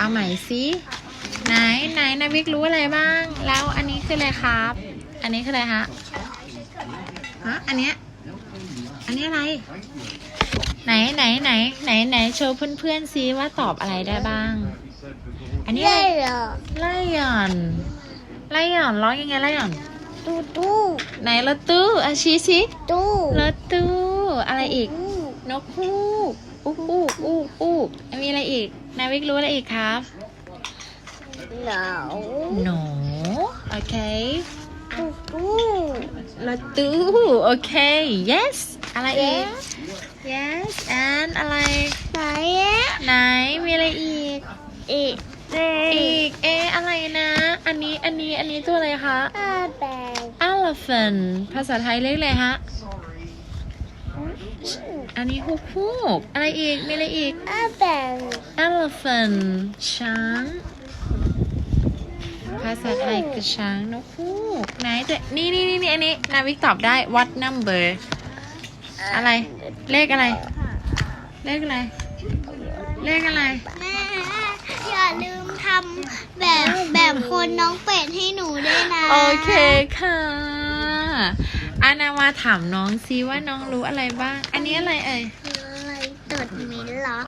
เอาใหม่สิไหนไหนนาวิกรู้อะไรบ้าง แล้วอันนี้คืออะไรครับ อันนี้คืออะไรฮะฮะอันเนี้ยอันนี้อะไร ไหนไหนไหนไหนไหนโชว์เพื่อนๆซิว่าตอบอะไรได้บ้าง อันนี้อะไรได้เหรอไล่หย่อนไล่หย่อนร้องยังไงไล่หย่อนตู้ตู้ไหนรถตู้อาชี้สิตู้รถตู้อะไรอีกตู้นกฮูกอู้อู้อู้อู้มีอะไรอีก นาวิกรู้อะไรอีกครับหนาวหนูโอเคตู้ตู้รถตู้โอเค yes อะไรอีก yes and อะไรไหนอะไหน มีอะไรอีก อีกเด็อีกเอะอะไรนะ อันนี้ อันนี้ อันนี้ตัวอะไรคะอาแบง elephant ภาษาไทยเรียกอะไรฮะ อันนี้ฮูกฮูกอะไรอีก มีอะไรอีกอาแบง elephant ช้าง ภาษาไทยคือช้างนกฮูกไหนแต่นี่นี่นี่นี่อันนี้ นาวิกตอบได้ what number อะไร เลขอะไร เลขอะไร เลขอะไร แม่อย่าลืมทำแบบแบบคนน้องเป็ดให้หนูด้วยนะ โอเคค่ะ อานามาถามน้องซิว่าน้องรู้อะไรบ้าง อันนี้อะไรเอ่ยอะไรตดมินเหรอ